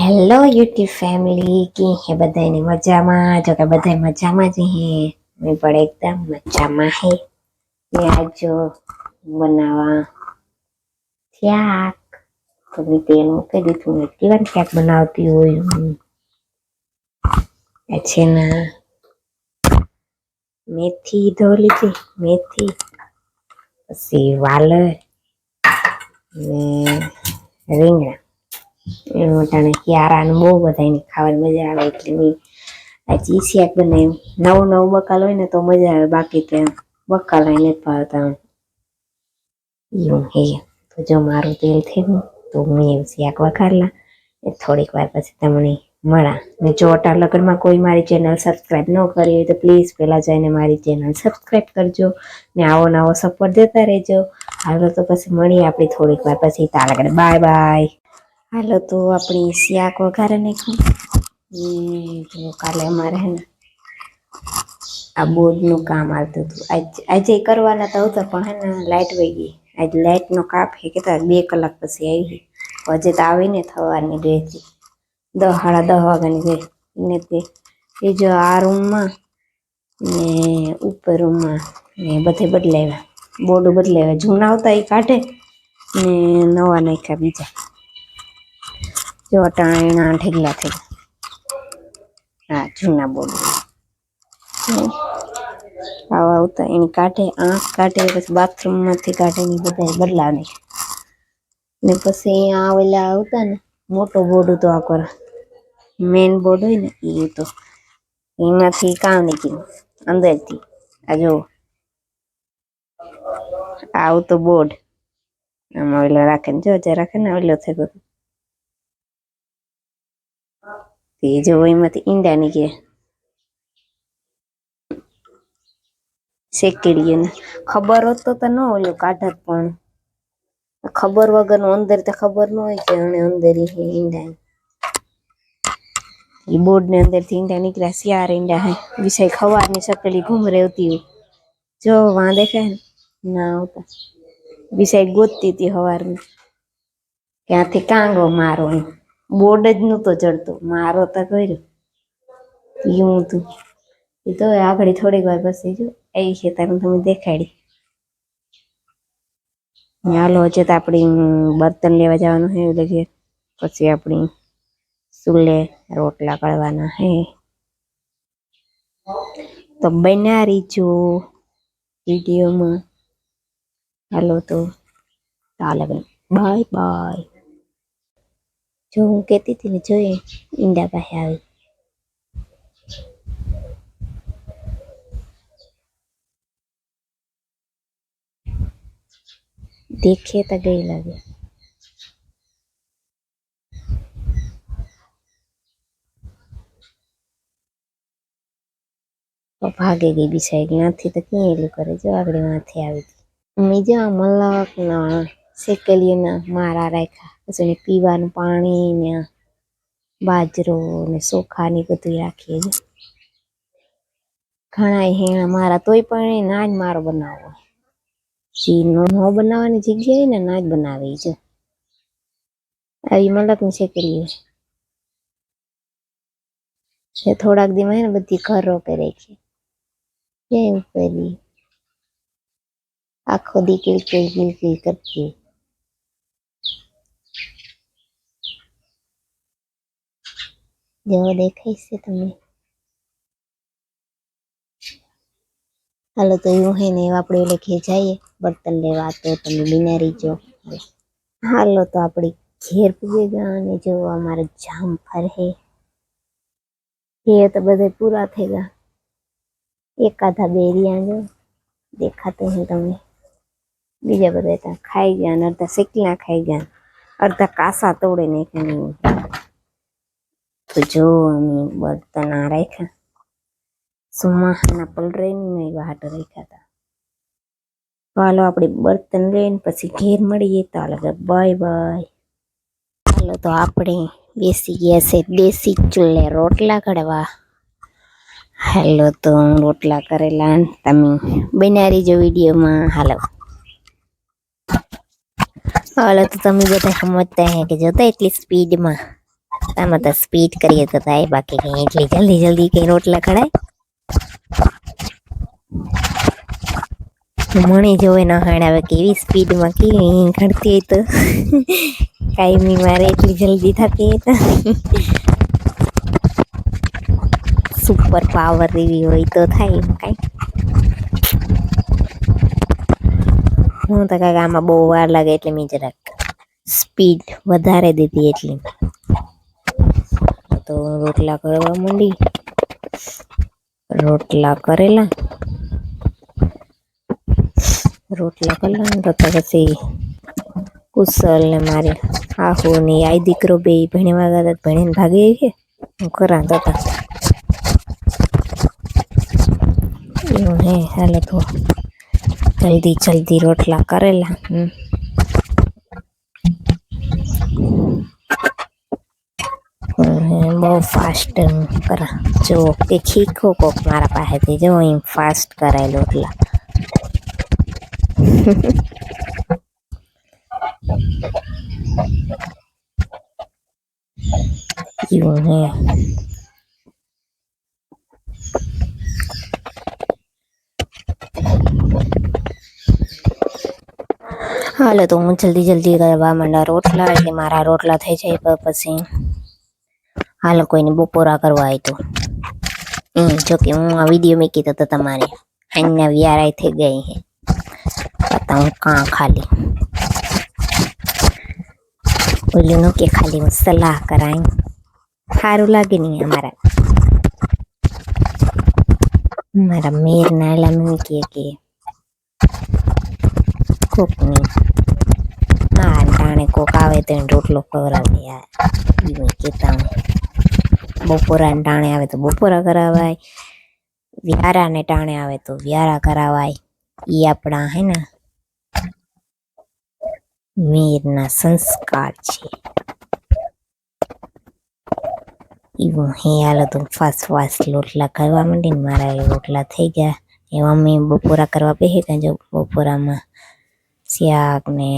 hello YouTube family की है बधाई ने मजामा जो का बधाई मजामा जी हैं मैं बड़े एकदम मजामा है ये जो बनावा त्याग तो मैं तेल मुके दी तुम इतनी बार त्याग बनाती हो अच्छे ना मेथी धो ली थी मेथी सी वाले रिंगड़ा ટાણે ક્યારાને બહુ બધાને ખાવાની મજા આવે એટલે મેં આ ચીસિયાક નવું નવો બકાલ હોય ને તો મજા આવે બાકી તો બકાલ લઈને પાવતા એવું હે તો જો મારું તેલ થયું તો મેં એવું શિયાક વખાડલા થોડીક વાર પછી તમને મળા ને જો અટાર લગ્નમાં કોઈ મારી ચેનલ સબસ્ક્રાઈબ ન કરી હોય તો પ્લીઝ પહેલાં જઈને મારી ચેનલ સબસ્ક્રાઈબ કરજો ને આવો નવો સપોર્ટ દેતા રહેજો હાલો તો પછી મળીએ આપણી થોડીક વાર પછી તારા બાય બાય हेलो तो अपनी सिया को घरने की ये जो काले में रहना अब बोर्ड નું કામ હતું આજે કરવાના તો હતા પણ હેને લાઈટ ગઈ આજ લાઈટ નો કા ફકે તો 2 કલાક પછી આવી ગઈ આજે તો આવીને થવાની દેતી 10 10 વાગવાની ને ને તે એ જો આ રૂમ માં ને ઉપર રૂમ માં એ બધે બદલાવ બોર્ડ બદલેવા જૂના આવતા એ કાઢે ને નવા નાખાવી દે જો ટાણા ઢગલા થઈ હા જૂના બોલ આવા આવતા એની કાઢે આંખ કાઢે પછી બાથરૂમમાંથી કાઢે ને બધા બદલાવે ને પછી અહીંયા આવેલા આવતા ને મોટો બોર્ડ હતો આ આકર મેઇન બોર્ડ હોય ને એ હતો એમાંથી કામ નીકળ્યું અંદરથી આ જો આવતો બોર્ડ આમાં ઓલો રાખે ને જો જે રાખે ને ઓલો થઈ ગયો जो मत इंडा तो खबर वगर अंदर तो खबर नंदर है बोर्ड ने अंदर थी इंडा निकला सियार इंडा है विषय खबर ने सकली घूम रही होती हूँ जो वहां देखे ना होता विषय गोदती थी हवार में क्या थे कांगो मारो है બોર્ડ જ નતો ચડતો મારો તો કર્યો એવું હતું એ તો આગળ થોડીક વાર પછી જો આવી છે તમે તમે દેખાડી હાલો હજે તો આપણી બર્તન લેવા જવાનું છે એટલે કે પછી આપણી સુલે રોટલા કરવાના હે તો બના છો વિડીયોમાં હાલો તો ચાલે બાય બાય જો હું કહેતી હતી ને જોઈએ ઈંડા પાસે આવી દેખીએ તો ગઈ લાગે ભાગે ગઈ બીજા એક નાથી તો ક્યાં એલું કરે જો આગળ માંથી આવી હતી મેં જ્યાં મલાક ના શેકેલીના મારા રાખ્યા પછી પીવાનું પાણી ને બાજરો ને ચોખા ને બધું રાખીએ ઘણા હેણા મારા તોય પણ ના જ મારો બનાવો બનાવવો નો બનાવવાની જગ્યાએ ને ના જ બનાવી છે આવી મલકની શેકેલી છે થોડાક દીમાં ને બધી ઘર રોકે રાખી જય ઉપરી આખો દી કિલકિલ કિલકિલ કરતી જેવો દેખાય છે તમને હાલો તો એવું હે ને એવા આપણે એટલે ખેંચાઈએ બર્તન લેવા તો તમે બિના રીજો હાલો તો આપણે ઘેર પૂગે ગયા અને જો અમારે જામ ફરે એ તો બધે પૂરા થઈ ગયા એકાધા બે રહ્યા જો દેખાતો હે તમને બીજા બધા ત્યાં ખાઈ ગયા અને અડધા શેકલા ખાઈ ગયા અડધા કાસા તોડી નાખ્યા તો જો અમે બર્તન આ રાખ્યા સુમાહાના પલરેની વાટ રાખ્યા હતા તો હાલો આપણે બર્તન લઈને પછી ઘેર મળીએ તો હાલો બાય બાય હાલો તો આપણે બેસી ગયા છે દેશી ચૂલે રોટલા કડવા હાલો તો હું રોટલા કરેલા તમે બનારી જો વિડીયોમાં હાલો હાલો તો તમે બધા સમજતા હે કે જોતા એટલી સ્પીડમાં આમાં તો સ્પીડ કરીએ તો થાય બાકી કંઈ એટલી જલ્દી જલ્દી કંઈ રોટલા ખડાય મને જોવે ન હણાવે કેવી સ્પીડમાં કેવી ખડતી હોય તો કાયમી મારે એટલી જલ્દી થતી હોય તો સુપર પાવર એવી હોય તો થાય એમ કાંઈ હું તો કાંઈક આમાં બહુ વાર લાગે એટલે મેં જરાક સ્પીડ વધારે દીધી એટલી તો રોટલા કરવા માંડી રોટલા કરેલા રોટલા કરેલા તો પછી કુશલ ને મારે આહુ ને આઈ દીકરો બે ભણવા ગયા ભણીને ભાગી ગઈ હું કરા તો એવું હે હાલે તો જલ્દી જલ્દી રોટલા કરેલા હમ બહુ ફાસ્ટ કરા જો કે ખીખો કોક મારા પાસેથી જો એમ ફાસ્ટ કરાયેલો એટલા એવું હે હાલો તો હું જલ્દી જલ્દી કરવા માંડા રોટલા એટલે મારા રોટલા થઈ જાય પછી હાલ કોઈને બપોરા કરવા આવ્યો એ જો કે હું આ વિડીયો મેં કીધો તો તમારે અહીંના વ્યારાય થઈ ગઈ હે પતા હું કાં ખાલી બોલ્યું નું કે ખાલી હું સલાહ કરાય સારું લાગે નહીં અમારા મારા મેર ના એલા મમ્મી કહે કે કોક નહીં હા ટાણે કોક આવે તો રોટલો ખવડાવે યાર એવું કહેતા હું બપોરાને ટાણે આવે તો બપોરા કરાવાય વ્યારા ને ટાણે આવે તો વ્યારા કરાવાય એ આપણા હે ને વીરના સંસ્કાર છે એવું હે હાલો તો ફાસ્ટ ફાસ્ટ લોટલા કરવા માંડીને મારા એ લોટલા થઈ ગયા એવા મેં બપોરા કરવા બેસી ગયા જો બપોરામાં શાક ને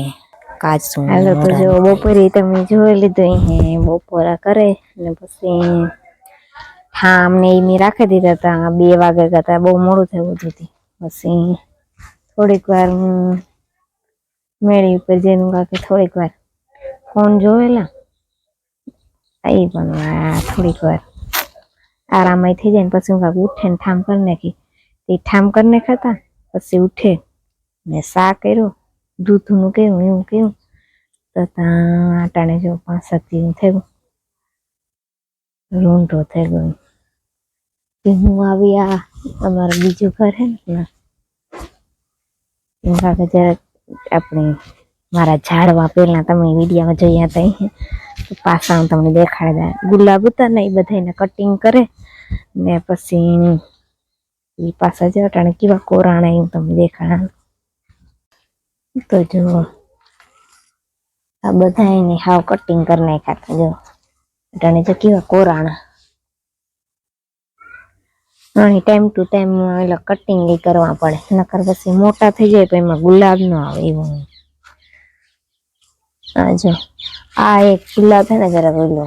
કાજ સુન હે તો જો બપોરી તમે જોઈ લીધી હે બપોરા કરે ને બસ ઠામ ને મીરા ખરીદતા 2 વાગે હતા બહુ મોડું થઈ ઉડી બસ થોડીક વાર મેરી ઉપર જઈ નું કે થોડીક વાર ફોન જોએલા આઈ બનવા થોડીક વાર આરામઈ થી જઈ ને પછી કા ઊઠે ને ઠામ કરને કી તે ઠામ કરને હતા પછી ઊઠે ને સા કર્યું दूध नु के उ के तो ता जो पांच सात दिन थे रूंट होते गए कि हूँ अभी आ हमारा घर है ना इनका के जरा अपने मारा झाड़वा पेला तो वीडियो में जोया था तो पासा हूँ तमने देखा गुलाब तो नहीं बधाई ना कटिंग करे ने पसीन पासा जो टाने की वा कोरा देखा તો જુઓ આ બધા એની હાવ કટિંગ કરી નાખ્યા છે જો એટલે તો કેવા કોરાણા અને ટાઈમ ટુ ટાઈમ એટલે કટિંગ એ કરવા પડે નકર પછી મોટા થઈ જાય તો એમાં ગુલાબ ન આવે એવું આ જો આ એક ગુલાબ છે ને જરાક ઓલો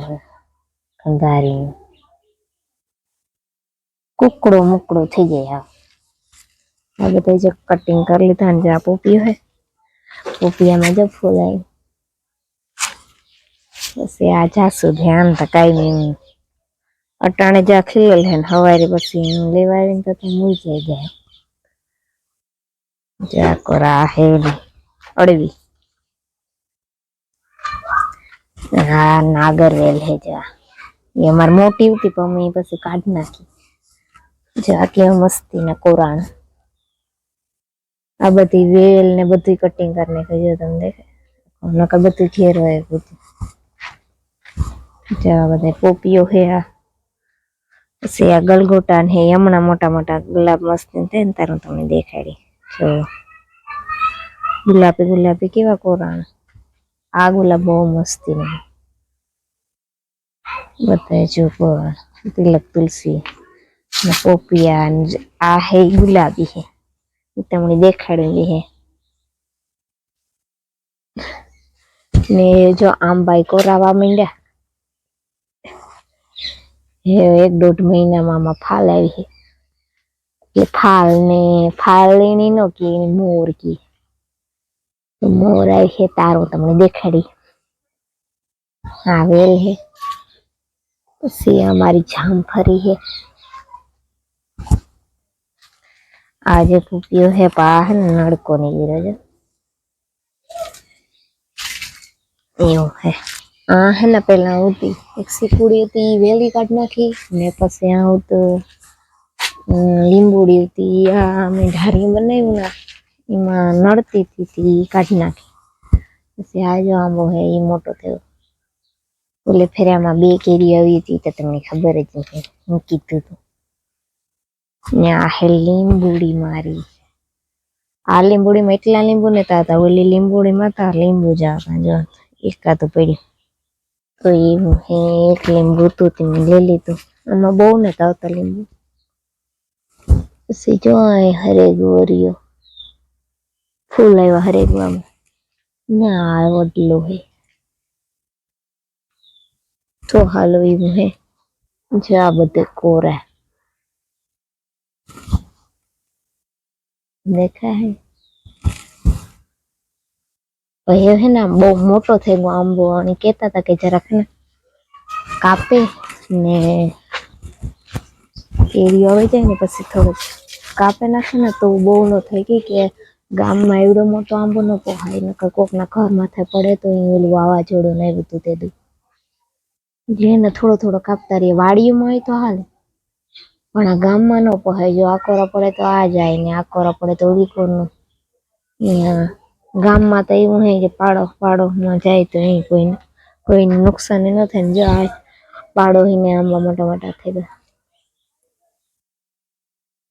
કંગારી કુકડો મુકડો થઈ જાય આ બધા જે કટિંગ કરી લીધા ને જે આ પોપ્યું હોય રૂપિયામાં જફું લાવી પછી આ જાસુ ધ્યાન તો કઈ નહીં અટાણે જા ખીલ હે ને હવારી પછી લેવા આવીને તો તું મૂકી જાય જા કોરા હેલી અડવી હા નાગરવેલ હે જા એ અમાર મોટી હતી પણ મેં પછી કાઢી નાખી જા કે મસ્તી ને કોરાણ આ બધી વેલ ને બધી કટિંગ કરી નાખી જો તમને દેખાય નકર બધું ઘેર હોય બધું જો બધા પોપીઓ હે આ પછી આ ગલગોટા ને હમણાં મોટા મોટા ગુલાબ મસ્ત થાય ને તારું તમને દેખાડી જો ગુલાબી ગુલાબી કેવા કોરાણ આ ગુલાબ બહુ મસ્તી ને બધા જો કોરાણ તિલક તુલસી ને પોપિયા આ હે ગુલાબી હે તમે મને દેખાડી દી છે ને જો આમ બાયકો રાવા મિંડા એ એક ડોટ મહિનામાં માં ફાલ આવી છે કે ફાલ ને ફાલે ની નોકી મોરકી તો મોર છે તારો તમે દેખાડી આવેલ છે બસ એ મારી ઝામ ખરી છે आज कुकी है पाह नड़को नहीं गिर जो यो है ना पहला होती एक सी कुड़ी होती वेली काटना की ने पस यहाँ हो तो लिंबूड़ी होती या मैं ढारी बनने हुना इमा नड़ती थी थी काटना की इसे आज जो आम है ये मोटो थे बोले फिर हम अभी केरी आई थी तो तुमने खबर रखी है उनकी तो ને આ લીંબુડી મારી આ લીંબુડી માં એટલા લીંબુ ને હતા ઓલી લીંબુડી માં તા લીંબુ જ જો એકા તો પડ્યું તો એવું હે એક લીંબુ હતું તે મેં લઈ લીધું આમાં બહુ ને તાવતા લીંબુ પછી જો હરે ગોરીઓ ફૂલ આવ્યા હરે ગુવામાં ને આ વડલો હે તો હાલો એવું હે જે બધે કોરા દેખાય હે ભાઈ હે ને બહુ મોટો થઈ ગયો આંબો અને કહેતા હતા કે જરાક ને કાપે ને કેરી આવી જાય ને પછી થોડુંક કાપે નાખે ને તો બહુ નો થઈ ગઈ કે ગામમાં એવડો મોટો આંબો ન પોહાય ને ના ઘર માથે પડે તો એ ઓલું વાવાઝોડું ને એવું હતું તે દુ એટલે થોડો થોડો કાપતા રહીએ વાડીઓમાં હોય તો હાલ અમારા ગામમાં નો પોહજો આખો રપોલે તો આ જાય ને આખો રપોલે તો બી કોન ન ગામ માતા એવું હે કે પાડો પાડો માં જાય તો એ કોઈ ન કોઈ નુકસાન ન થાય ને જો આ પાડો હી મે આમલા મટા મટા થેગા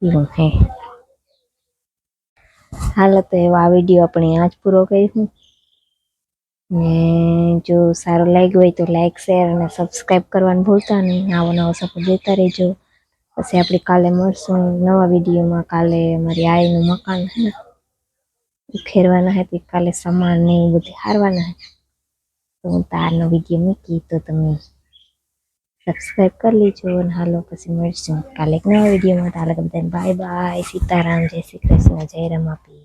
ઈ બંખે હાલતે વા વિડિયો અપણી આજ પૂરો કરી હું ને જો સારુ લાઈક વે તો લાઈક શેર અને સબસ્ક્રાઇબ કરવાનું ભૂલતા નહીં આવો નવા સપોર્ટ દેતા રહેજો પછી આપણે કાલે મળશું નવા વિડીયોમાં કાલે મારી આઈનું મકાન હે ને હે હતી કાલે સામાન ને એવું બધું હારવાના હે તો હું તારનો વિડીયો મૂકી તો તમે સબસ્ક્રાઈબ કરી લેજો અને હાલો પછી મળશું કાલે એક નવા વિડીયોમાં તારે બધાને બાય બાય સીતારામ જય શ્રી કૃષ્ણ જય રમાપી